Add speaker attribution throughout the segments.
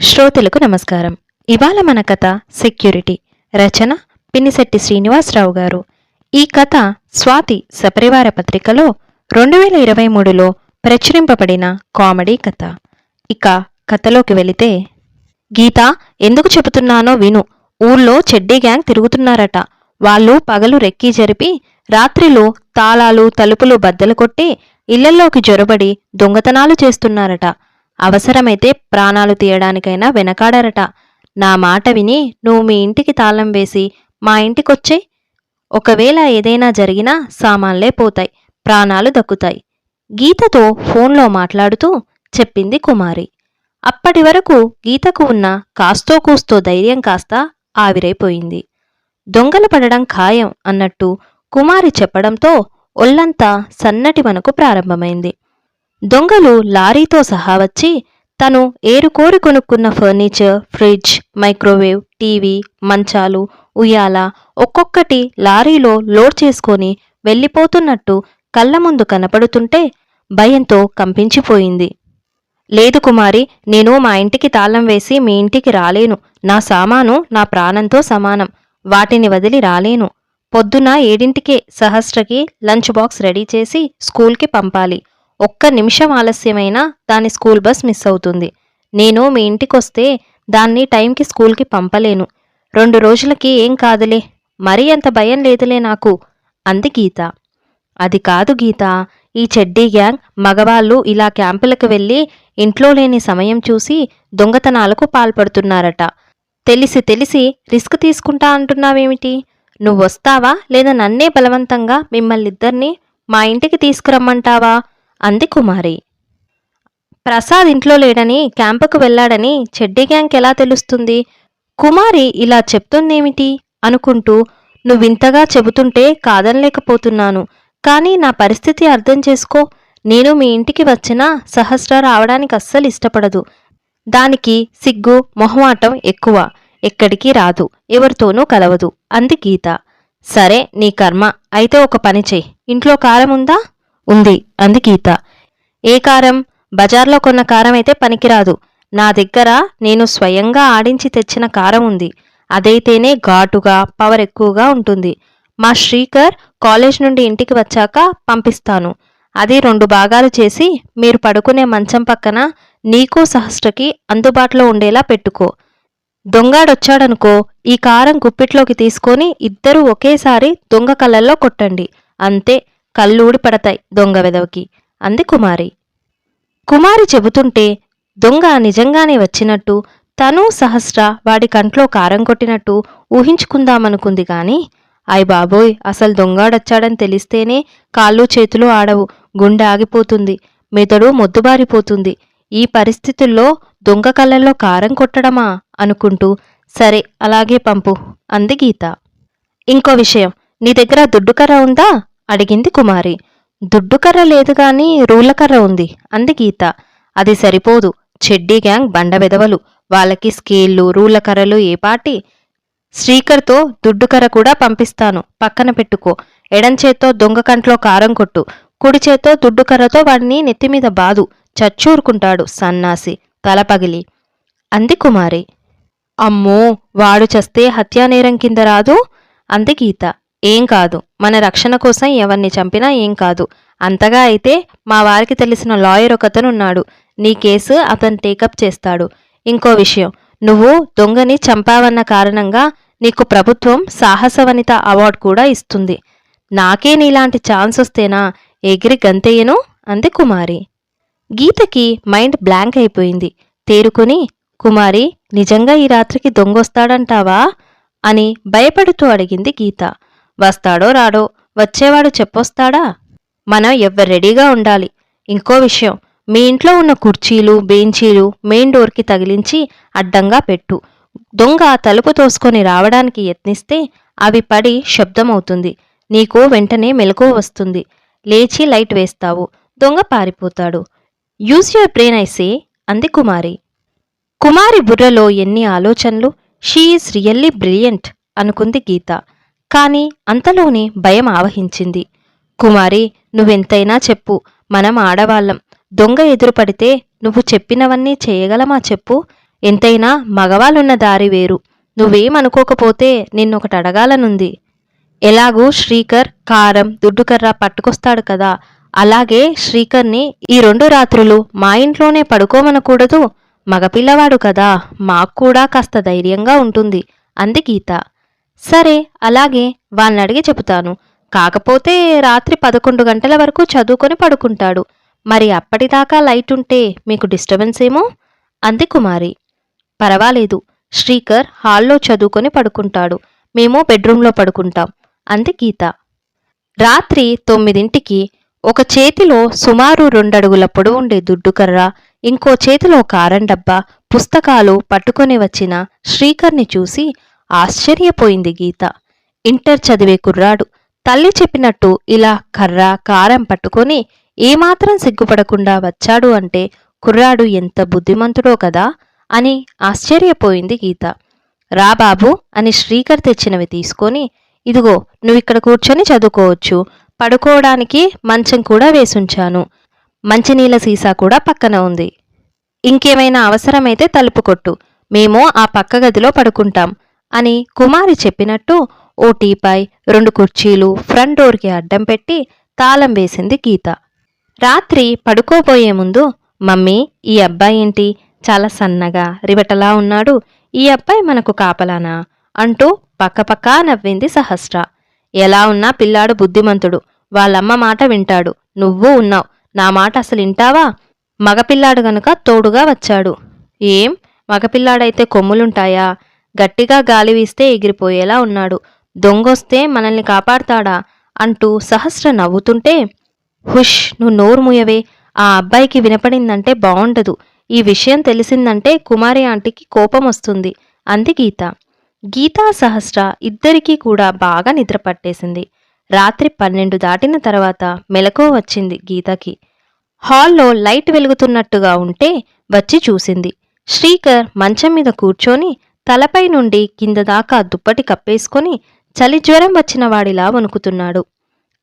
Speaker 1: శ్రోతలకు నమస్కారం. ఇవాళ మన కథ సెక్యూరిటీ. రచన పిన్నిశెట్టి శ్రీనివాసరావు గారు. ఈ కథ స్వాతి సపరివార పత్రికలో రెండు వేల ఇరవై మూడులో ప్రచురింపబడిన కామెడీ కథ. ఇక కథలోకి వెళితే గీత ఎందుకు చెబుతున్నానో విను. ఊళ్ళో చెడ్డీ గ్యాంగ్ తిరుగుతున్నారట. వాళ్ళు పగలు రెక్కీ జరిపి రాత్రిలో తాళాలు తలుపులు బద్దలు కొట్టి ఇళ్ళల్లోకి జొరబడి దొంగతనాలు చేస్తున్నారట. అవసరమైతే ప్రాణాలు తీయడానికైనా వెనకాడరట. నా మాట విని నువ్వు మీ ఇంటికి తాళం వేసి మా ఇంటికొచ్చే ఒకవేళ ఏదైనా జరిగినా సామాన్లే పోతాయి ప్రాణాలు దక్కుతాయి. గీతతో ఫోన్లో మాట్లాడుతూ చెప్పింది కుమారి. అప్పటి వరకు గీతకు ఉన్న కాస్తో కూస్తో ధైర్యం కాస్త ఆవిరైపోయింది. దొంగలు పడడం ఖాయం అన్నట్టు కుమారి చెప్పడంతో ఒళ్ళంతా సన్నటి మనకు ప్రారంభమైంది. దొంగలు లారీతో సహా వచ్చి తను ఏరుకోరి కొనుక్కున్న ఫర్నిచర్ ఫ్రిడ్జ్ మైక్రోవేవ్ టీవీ మంచాలు ఉయ్యాల ఒక్కొక్కటి లారీలో లోడ్ చేసుకొని వెళ్ళిపోతున్నట్టు కళ్ళ ముందు కనపడుతుంటే భయంతో కంపించిపోయింది. లేదు కుమారి నేను మా ఇంటికి తాళం వేసి మీ ఇంటికి రాలేను. నా సామాను నా ప్రాణంతో సమానం. వాటిని వదిలి రాలేను. పొద్దున ఏడింటికే సహస్రకి లంచ్ బాక్స్ రెడీ చేసి స్కూల్కి పంపాలి. ఒక్క నిమిషం ఆలస్యమైనా దాని స్కూల్ బస్ మిస్ అవుతుంది. నేను మీ ఇంటికొస్తే దాన్ని టైంకి స్కూల్కి పంపలేను. రెండు రోజులకి ఏం కాదులే. మరీ అంత భయం లేదులే నాకు. అంది గీత. అది కాదు గీత. ఈ చెడ్డీ గ్యాంగ్ మగవాళ్ళు ఇలా క్యాంపులకు వెళ్ళి ఇంట్లో లేని సమయం చూసి దొంగతనాలకు పాల్పడుతున్నారట. తెలిసి తెలిసి రిస్క్ తీసుకుంటా అంటున్నావేమిటి? నువ్వొస్తావా లేదా నన్నే బలవంతంగా మిమ్మల్నిద్దరినీ మా ఇంటికి తీసుకురమ్మంటావా? అంది కుమారి. ప్రసాద్ ఇంట్లో లేడని క్యాంపుకు వెళ్ళాడని చెడ్డీ గ్యాంగ్ ఎలా తెలుస్తుంది? కుమారి ఇలా చెప్తుందేమిటి? అనుకుంటూ నువ్వింతగా చెబుతుంటే కాదనలేకపోతున్నాను. కానీ నా పరిస్థితి అర్థం చేసుకో. నేను మీ ఇంటికి వచ్చినా సహస్ర రావడానికి అస్సలు ఇష్టపడదు. దానికి సిగ్గు మొహమాటం ఎక్కువ. ఎక్కడికి రాదు. ఎవరితోనూ కలవదు. అంది గీత. సరే నీ కర్మ. అయితే ఒక పని చెయ్యి ఇంట్లో కారం ఉందా? ఉంది. అంది గీత. ఏ కారం? బజార్లో కొన్న కారం అయితే పనికిరాదు. నా దగ్గర నేను స్వయంగా ఆడించి తెచ్చిన కారం ఉంది. అదైతేనే ఘాటుగా పవర్ ఎక్కువగా ఉంటుంది. మా శ్రీకర్ కాలేజ్ నుండి ఇంటికి వచ్చాక పంపిస్తాను. అది రెండు భాగాలు చేసి మీరు పడుకునే మంచం పక్కన నీకు సహస్రకి అందుబాటులో ఉండేలా పెట్టుకో. దొంగాడొచ్చాడనుకో ఈ కారం గుప్పిట్లోకి తీసుకొని ఇద్దరూ ఒకేసారి దొంగ కళ్ళల్లో కొట్టండి. అంతే. కళ్ళూడి పడతాయి దొంగ వెదవకి. అంది కుమారి. కుమారి చెబుతుంటే దొంగ నిజంగానే వచ్చినట్టు తను సహస్ర వాడి కంట్లో కారం కొట్టినట్టు ఊహించుకుందామనుకుంది గాని అయ్ బాబోయ్ అసలు దొంగాడొచ్చాడని తెలిస్తేనే కాళ్ళు చేతులు ఆడవు గుండె ఆగిపోతుంది మెదడు మొద్దుబారిపోతుంది. ఈ పరిస్థితుల్లో దొంగ కళ్ళల్లో కారం కొట్టడమా అనుకుంటూ సరే అలాగే పంపు అంది గీత. ఇంకో విషయం నీ దగ్గర దుడ్డుకర్ర ఉందా? అడిగింది కుమారి. దుడ్డుకర్ర లేదు గాని రూలకర్ర ఉంది అంది గీత. అది సరిపోదు. చెడ్డీ గ్యాంగ్ బండ వెదవలు. వాళ్ళకి స్కేళ్ళు రూలకర్రలు ఏ పాటి? శ్రీకర్తో దుడ్డుకర్ర కూడా పంపిస్తాను. పక్కన పెట్టుకో. ఎడంచేత్తో దొంగ కంట్లో కారం కొట్టు. కుడి చేత్తో దుడ్డుకర్రతో వాడిని నెత్తిమీద బాదు. చచ్చూరుకుంటాడు సన్నాసి. తల పగిలి. అంది కుమారి. అమ్మో! వాడు చస్తే హత్యానేరం కింద రాదు? అంది గీత. ఏం కాదు. మన రక్షణ కోసం ఎవరిని చంపినా ఏం కాదు. అంతగా అయితే మా వారికి తెలిసిన లాయర్ ఒకతనున్నాడు నీ కేసు అతను టేకప్ చేస్తాడు. ఇంకో విషయం. నువ్వు దొంగని చంపావన్న కారణంగా నీకు ప్రభుత్వం సాహసవనిత అవార్డు కూడా ఇస్తుంది. నాకే నీలాంటి ఛాన్స్ వస్తేనా? ఎగిరి గంతేయను? అంది కుమారి. గీతకి మైండ్ బ్లాంక్ అయిపోయింది. తేరుకుని కుమారి నిజంగా ఈ రాత్రికి దొంగొస్తాడంటావా? అని భయపడుతూ అడిగింది గీత. వస్తాడో రాడో వచ్చేవాడు చెప్పొస్తాడా? మనం ఎవ్వరు రెడీగా ఉండాలి. ఇంకో విషయం మీ ఇంట్లో ఉన్న కుర్చీలు బెంచీలు మెయిన్ డోర్కి తగిలించి అడ్డంగా పెట్టు. దొంగ తలుపు తోసుకొని రావడానికి యత్నిస్తే అవి పడి శబ్దమవుతుంది. నీకు వెంటనే మెలకువ వస్తుంది. లేచి లైట్ వేస్తావు. దొంగ పారిపోతాడు. యూజ్ యువర్ బ్రెయిన్ ఐసే అంది కుమారి. కుమారి బుర్రలో ఎన్ని ఆలోచనలు? షీఈస్ రియల్లీ బ్రిలియంట్ అనుకుంది గీత. కాని అంతలోనే భయం ఆవహించింది. కుమారి నువ్వెంతైనా చెప్పు. మనం ఆడవాళ్ళం. దొంగ ఎదురుపడితే నువ్వు చెప్పినవన్నీ చేయగలమా చెప్పు. ఎంతైనా మగవాళ్ళున్న దారి వేరు. నువ్వేమనుకోకపోతే నిన్నొకటి అడగాలనుంది. ఎలాగూ శ్రీకర్ కారం దుడ్డుకర్ర పట్టుకొస్తాడు కదా. అలాగే శ్రీకర్ని ఈ రెండు రాత్రులు మా ఇంట్లోనే పడుకోమనకూడదు. మగపిల్లవాడు కదా. మాకు కూడా కాస్త ధైర్యంగా ఉంటుంది. అంది గీత. సరే అలాగే వాళ్ళని అడిగి చెబుతాను. కాకపోతే రాత్రి పదకొండు గంటల వరకు చదువుకొని పడుకుంటాడు. మరి అప్పటిదాకా లైట్ ఉంటే మీకు డిస్టర్బెన్స్ ఏమో? అంది కుమారి. పర్వాలేదు శ్రీకర్ హాల్లో చదువుకొని పడుకుంటాడు. మేము బెడ్రూమ్లో పడుకుంటాం అంది గీత. రాత్రి తొమ్మిదింటికి ఒక చేతిలో సుమారు రెండడుగుల పొడవుండే దుడ్డుకర్ర ఇంకో చేతిలో కారం డబ్బా పుస్తకాలు పట్టుకొని వచ్చిన శ్రీకర్ని చూసి ఆశ్చర్యపోయింది గీత. ఇంటర్ చదివే కుర్రాడు. తల్లి చెప్పినట్టు ఇలా కర్ర కారం పట్టుకొని ఏమాత్రం సిగ్గుపడకుండా వచ్చాడు అంటే కుర్రాడు ఎంత బుద్ధిమంతుడో కదా అని ఆశ్చర్యపోయింది గీత. రా బాబు అని శ్రీకర్ తెచ్చినవి తీసుకొని ఇదిగో నువ్విక్కడ కూర్చొని చదువుకోవచ్చు. పడుకోవడానికి మంచం కూడా వేసుంచాను. మంచినీళ్ళ సీసా కూడా పక్కన ఉంది. ఇంకేమైనా అవసరమైతే తలుపు కొట్టు. మేము ఆ పక్క గదిలో పడుకుంటాం. అని కుమారి చెప్పినట్టు ఓ టీపై రెండు కుర్చీలు ఫ్రంట్ డోర్కి అడ్డం పెట్టి తాళం వేసింది గీత. రాత్రి పడుకోబోయే ముందు మమ్మీ ఈ అబ్బాయి ఏంటి? చాలా సన్నగా రివటలా ఉన్నాడు. ఈ అబ్బాయి మనకు కాపలానా? అంటూ పక్కపక్కా నవ్వింది సహస్ర. ఎలా ఉన్నా పిల్లాడు బుద్ధిమంతుడు. వాళ్ళమ్మ మాట వింటాడు. నువ్వు ఉన్నావు. నా మాట అసలు వింటావా? మగపిల్లాడు గనుక తోడుగా వచ్చాడు. ఏం? మగపిల్లాడైతే కొమ్ములుంటాయా? గట్టిగా గాలి వీస్తే ఎగిరిపోయేలా ఉన్నాడు. దొంగొస్తే మనల్ని కాపాడతాడా? అంటూ సహస్ర నవ్వుతుంటే హుష్ నువ్వు నోరు ముయవే. ఆ అబ్బాయికి వినపడిందంటే బావుండదు. ఈ విషయం తెలిసిందంటే కుమారి ఆంటీకి కోపం వస్తుంది. అంది గీత. గీతా సహస్ర ఇద్దరికీ కూడా బాగా నిద్ర పట్టేసింది. రాత్రి పన్నెండు దాటిన తర్వాత మెలకువ వచ్చింది గీతకి. హాల్లో లైట్ వెలుగుతున్నట్టుగా ఉంటే వచ్చి చూసింది. శ్రీకర్ మంచం మీద కూర్చొని తలపై నుండి కింద దాకా దుప్పటి కప్పేసుకొని చలి జ్వరం వచ్చిన వాడిలా వణుకుతున్నాడు.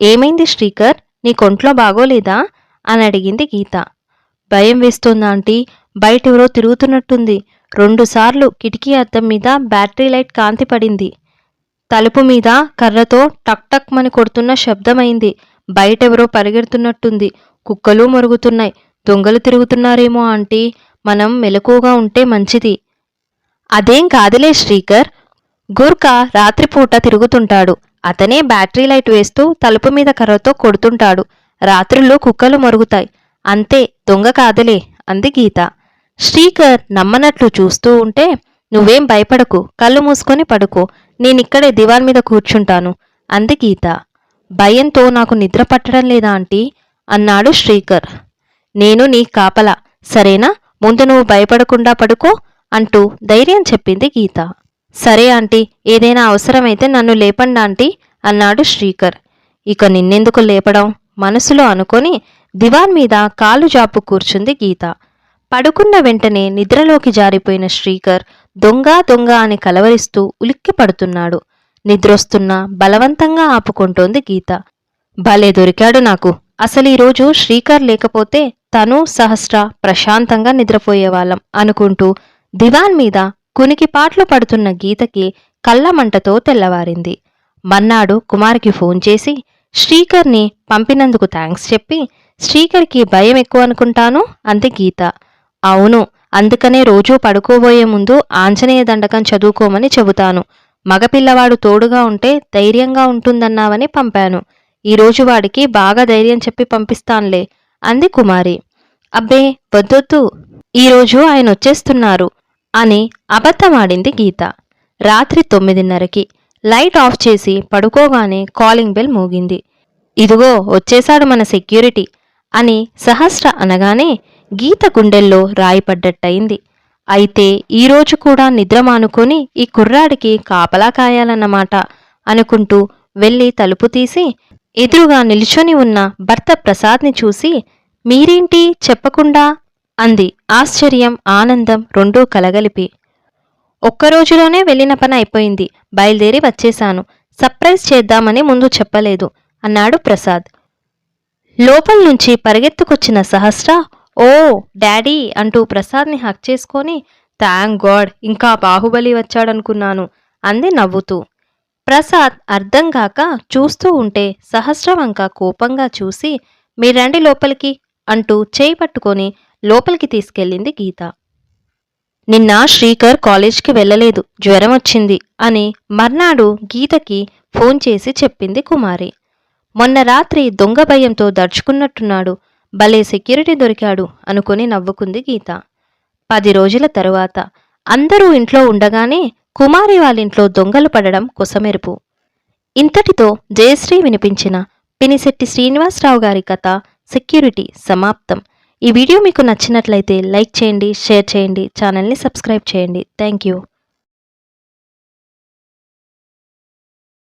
Speaker 1: ఏమైంది శ్రీకర్? నీ కొంట్లో బాగోలేదా? అని అడిగింది గీత. భయం వేస్తోందా ఆంటీ. బయటెవరో తిరుగుతున్నట్టుంది. రెండుసార్లు కిటికీ అద్దం మీద బ్యాటరీ లైట్ కాంతి పడింది. తలుపు మీద కర్రతో టక్ టక్ మని కొడుతున్న శబ్దమైంది. బయటెవరో పరిగెడుతున్నట్టుంది. కుక్కలు మరుగుతున్నాయి. దొంగలు తిరుగుతున్నారేమో ఆంటీ. మనం మెలకుగా ఉంటే మంచిది. అదేం కాదులే శ్రీకర్. గుర్కా రాత్రిపూట తిరుగుతుంటాడు. అతనే బ్యాటరీ లైట్ వేస్తూ తలుపు మీద కర్రతో కొడుతుంటాడు. రాత్రుల్లో కుక్కలు మరుగుతాయి. అంతే దొంగ కాదులే అంది గీత. శ్రీకర్ నమ్మనట్లు చూస్తూ ఉంటే నువ్వేం భయపడకు కళ్ళు మూసుకొని పడుకో నేనిక్కడే దివాన్ మీద కూర్చుంటాను అంది గీత. భయంతో నాకు నిద్ర పట్టడం లేదా ఆంటీ? అన్నాడు శ్రీకర్. నేను నీ కాపలా సరేనా? ముందు నువ్వు భయపడకుండా పడుకో అంటూ ధైర్యం చెప్పింది గీత. సరే ఆంటీ ఏదైనా అవసరమైతే నన్ను లేపండి ఆంటీ అన్నాడు శ్రీకర్. ఇక నిన్నెందుకు లేపడం? మనసులో అనుకొని దివాన్ మీద కాలు జాపు కూర్చుంది గీత. పడుకున్న వెంటనే నిద్రలోకి జారిపోయిన శ్రీకర్ దొంగ దొంగ అని కలవరిస్తూ ఉలిక్కి పడుతున్నాడు. నిద్రొస్తున్నా బలవంతంగా ఆపుకుంటోంది గీత. భలే దొరికాడు నాకు. అసలు ఈరోజు శ్రీకర్ లేకపోతే తను సహస్ర ప్రశాంతంగా నిద్రపోయేవాళ్ళం అనుకుంటూ దివాన్ మీద కునికి పాటలు పడుతున్న గీతకి కళ్ళమంటతో తెల్లవారింది. మన్నాడు కుమార్కి ఫోన్ చేసి శ్రీకర్ని పంపినందుకు థ్యాంక్స్ చెప్పి శ్రీకర్కి భయం ఎక్కువ అనుకుంటాను అంది గీత. అవును అందుకనే రోజూ పడుకోబోయే ముందు ఆంజనేయ దండకం చదువుకోమని చెబుతాను. మగపిల్లవాడు తోడుగా ఉంటే ధైర్యంగా ఉంటుందన్నావని పంపాను. ఈరోజు వాడికి బాగా ధైర్యం చెప్పి పంపిస్తాన్లే అంది కుమారి. అబ్బే వద్దొద్దు. ఈరోజు ఆయన వచ్చేస్తున్నారు. అని అబద్ధమాడింది గీత. రాత్రి తొమ్మిదిన్నరకి లైట్ ఆఫ్ చేసి పడుకోగానే కాలింగ్ బెల్ మోగింది. ఇదిగో వచ్చేశాడు మన సెక్యూరిటీ అని సహస్ర అనగానే గీత గుండెల్లో రాయిపడ్డట్టయింది. అయితే ఈరోజు కూడా నిద్ర మానుకొని ఈ కుర్రాడికి కాపలా కాయాలన్నమాట అనుకుంటూ వెళ్ళి తలుపు తీసి ఎదురుగా నిల్చొని ఉన్న భర్త ప్రసాద్ని చూసి మీరేంటి? చెప్పకుండా అంది. ఆశ్చర్యం ఆనందం రెండూ కలగలిపి. ఒక్కరోజులోనే వెళ్ళిన పని అయిపోయింది. బయలుదేరి వచ్చేశాను. సర్ప్రైజ్ చేద్దామని ముందు చెప్పలేదు అన్నాడు ప్రసాద్. లోపల నుంచి పరిగెత్తుకొచ్చిన సహస్ర ఓ డాడీ అంటూ ప్రసాద్ని హక్ చేసుకొని థ్యాంక్ గాడ్ ఇంకా బాహుబలి వచ్చాడనుకున్నాను అంది నవ్వుతూ. ప్రసాద్ అర్థం కాక చూస్తూ ఉంటే సహస్రవంక కోపంగా చూసి మీరండి లోపలికి అంటూ చేయి పట్టుకొని లోపలికి తీసుకెళ్ళింది గీత. నిన్న శ్రీకర్ కాలేజ్కి వెళ్ళలేదు జ్వరం వచ్చింది అని మర్నాడు గీతకి ఫోన్ చేసి చెప్పింది కుమారి. మొన్న రాత్రి దొంగ భయంతో దడుచుకున్నట్టున్నాడు భలే సెక్యూరిటీ దొరికాడు అనుకుని నవ్వుకుంది గీత. పది రోజుల తరువాత అందరూ ఇంట్లో ఉండగానే కుమారి వాళ్ళింట్లో దొంగలు పడడం కొసమెరుపు. ఇంతటితో జయశ్రీ వినిపించిన పినిశెట్టి శ్రీనివాసరావు గారి కథ సెక్యూరిటీ సమాప్తం. ఈ వీడియో మీకు నచ్చినట్లయితే లైక్ చేయండి షేర్ చేయండి ఛానల్ని సబ్స్క్రైబ్ చేయండి. Thank you.